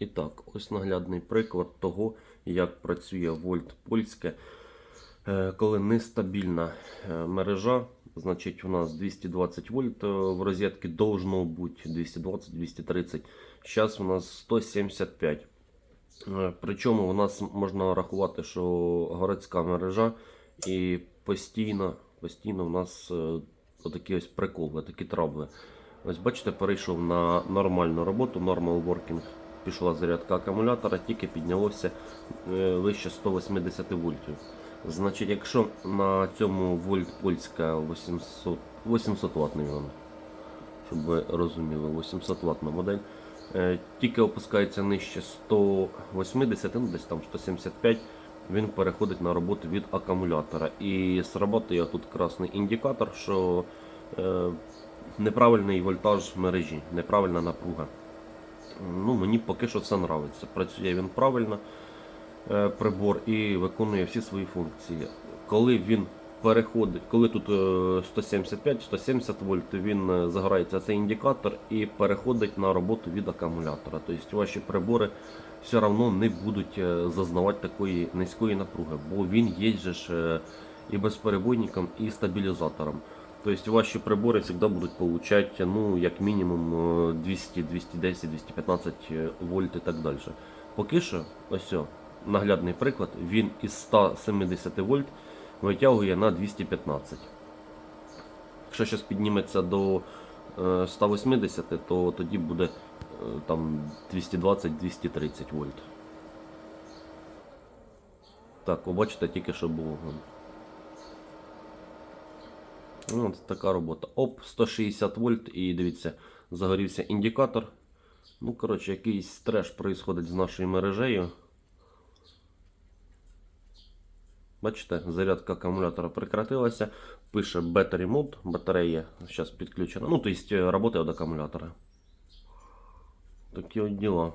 І так, ось наглядний приклад того, як працює вольт польське. Е, Коли нестабільна е, мережа, значить у нас 220 вольт е, в розетці должно бути 220-230. Зараз у нас 175. Е, Причому у нас можна рахувати, що городська мережа і постійно, постійно у нас отакі ось приколи, такі травли. Ось бачите, перейшов на нормальну роботу, normal working. Пішла зарядка акумулятора, тільки піднялося е, вище 180 вольтів. Значить, якщо на цьому вольт польська 800, 800 ватний він, щоб ви розуміли, 800 ватна модель, е, тільки опускається нижче 180, ну десь там 175, він переходить на роботу від акумулятора. І срабатує тут красний індикатор, що е, неправильний вольтаж мережі, неправильна напруга. Ну, мені поки що це нравиться. Працює він правильно, е, прибор, і виконує всі свої функції. Коли він переходить, коли тут е, 175-170 вольт, він е, загорається цей індикатор і переходить на роботу від акумулятора. Тобто ваші прибори все одно не будуть е, зазнавати такої низької напруги, бо він є ж е, і безперебойником, і стабілізатором. Тобто ваші прибори завжди будуть получати ну, як мінімум е, 200, 210, 215 вольт і так далі. Поки що, ось о, наглядний приклад, він із 170 вольт витягує на 215. Якщо зараз підніметься до е, 180, то тоді буде е, там 220-230 вольт. Так, ви бачите, тільки що було. Ну, от така робота. Оп, 160 вольт і дивіться, загорівся індикатор. Ну, коротше, якийсь треш происходить з нашою мережею. Бачите, зарядка акумулятора прекратилася. Пише Battery Mode, батарея зараз підключена. Ну, тобто робота від акумулятора. Такі от діла.